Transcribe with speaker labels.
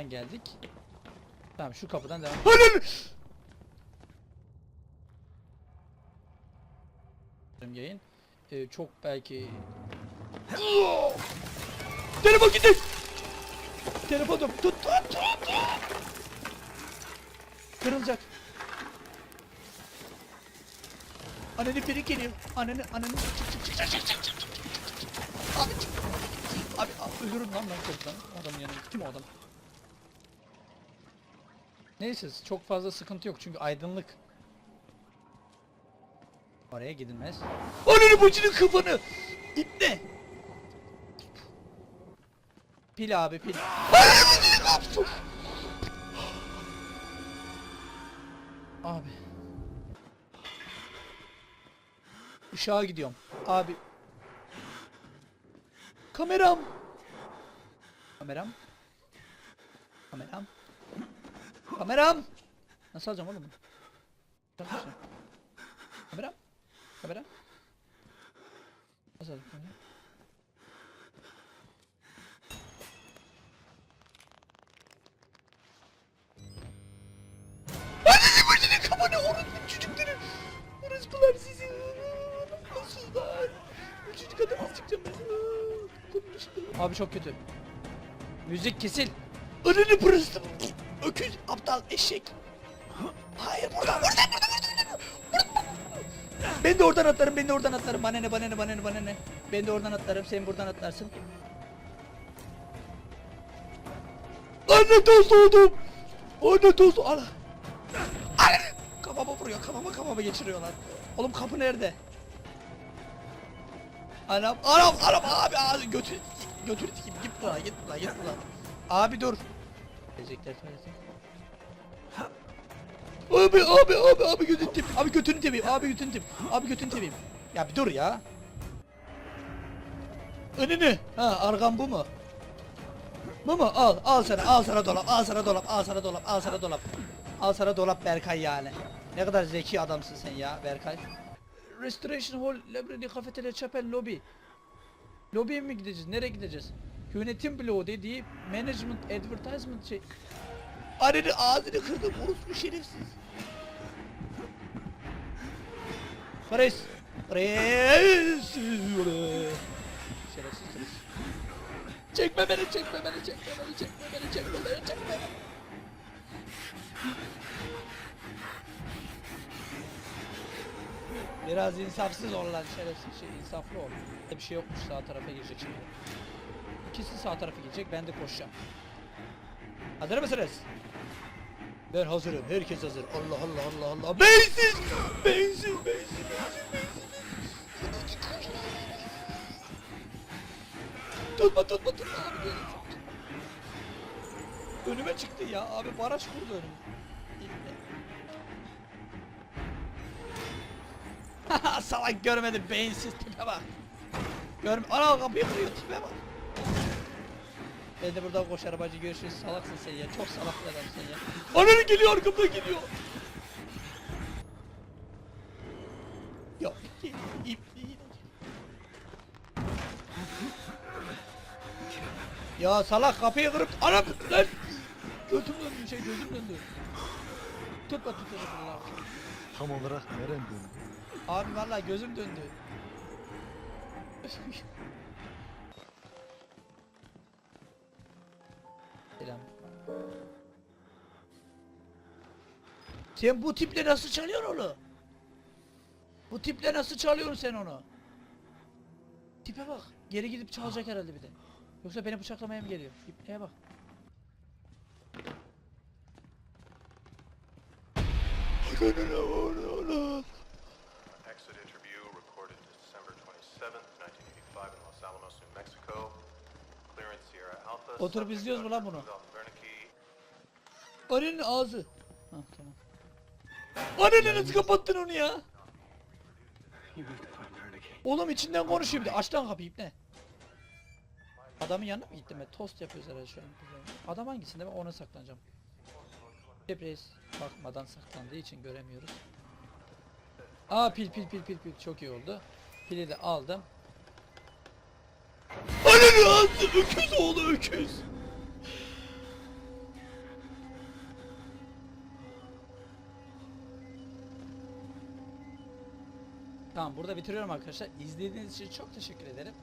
Speaker 1: buradan geldik. Tamam şu kapıdan devam. Ananı! yayın. Ee, çok belki Telefon gitti. Telefonum tut tut tut tut. Kırılacak. Ananı peri geliyor. Ananı ananı çık çık çık çık çık çık çık çık çık. Abi çık. Abi abi, ölürüm lan ben. O adamın yanına kim o adam? Neyse çok fazla sıkıntı yok çünkü aydınlık. Oraya gidilmez. Ananı bacının kafanı! İpne! Pil abi pil. Bacını! Abi. Işığa gidiyorum. Abi. Kameram. Kameram. Kameram. Kameram. Nasıl alacağım oğlum bunu? Kameram. Kameram. Nasıl alacağım kameram? Annesi başını kafanı orospu çocukları. Orospular sizi. Nasıllar? Bu çocuk adamı çıkacağım. Abi çok kötü. Müzik kesil. Önünü pırıstım. Öküz, aptal, eşek. Hayır buradan, buradan, buradan, buradan, buradan. Ben de oradan atlarım, ben de oradan atlarım. Bana ne, bana ne, bana ne, bana ne. Ben de oradan atlarım, sen buradan atlarsın. Anne toz oldum. Anne toz, ala. Anne. Kafama vuruyor, kafama kafama geçiriyorlar. Oğlum kapı nerede? Anam, anam, anam abi, abi götür, götür git buradan, git buradan, git buradan. Abi dur. Gelecekler tuvalete. Abi abi abi abi götünü tepeyim. Abi götünü tepeyim. Abi götünü tepeyim. Abi götünü tepeyim. Ya bir dur ya. Önünü. Ha argan bu mu? Bu mu? Al al sana al sana dolap al sana dolap al sana dolap al sana dolap. Al sana dolap Berkay yani. Ne kadar zeki adamsın sen ya Berkay. Restoration Hall, Library, Kafeterya, Chapel, Lobby. Lobby'ye mi gideceğiz? Nereye gideceğiz? Yönetim bloğu dediği management advertisement şey. Ananı ağzını kırdım orospu şerefsiz. Paris. Paris. Şerefsiz Paris. Çekme beni, çekme beni, çekme beni, çekme beni, çekme beni, çekme beni. Biraz insafsız ol lan şerefsiz şey, insaflı ol. Bir şey yokmuş sağ tarafa girecek şimdi. İkisi sağ tarafa gidecek, ben de koşacağım. Hazır mısınız? Ben hazırım, herkes hazır. Allah Allah Allah Allah. Beysiz! Beysiz, beysiz, beysiz. Tutma, tutma, tutma. Önüme çıktı ya abi, baraj kurdu önüme. Salak görmedim, beyinsiz tipe bak. Görme, ana kapıyı kırıyor tipe bak. Ben de buradan koşar bacı görüşürüz. Salaksın sen ya. Çok salak bir adamsın ya. Ananı geliyor arkamdan geliyor. Ya ip ip değil. Ya salak kapıyı kırıp anam lan. Götüm döndü şey gözüm döndü. Tutma tutma tutma.
Speaker 2: Tam olarak nereden döndü?
Speaker 1: Abi vallahi gözüm döndü. Selam. Sen bu tiple nasıl çalıyorsun onu? Bu tiple nasıl çalıyorsun sen onu? Tipe bak. Geri gidip çalacak herhalde bir de. Yoksa beni bıçaklamaya mı geliyor? İpneye bak.
Speaker 3: Exit interview recorded December 27th,
Speaker 1: Oturup izliyoruz mu lan bunu? Ananın ağzı. Ha tamam. Nasıl kapattın onu ya? Oğlum içinden konuşuyor bir de. Aç lan kapıyı ne? Adamın yanına mı gittim ben? Tost yapıyoruz herhalde şu an. Adam hangisinde ben ona saklanacağım. Reis bakmadan saklandığı için göremiyoruz. Aa pil pil pil pil pil çok iyi oldu. Pili de aldım. Perihan! Öküz oğlu öküz! Tamam burada bitiriyorum arkadaşlar. İzlediğiniz için çok teşekkür ederim.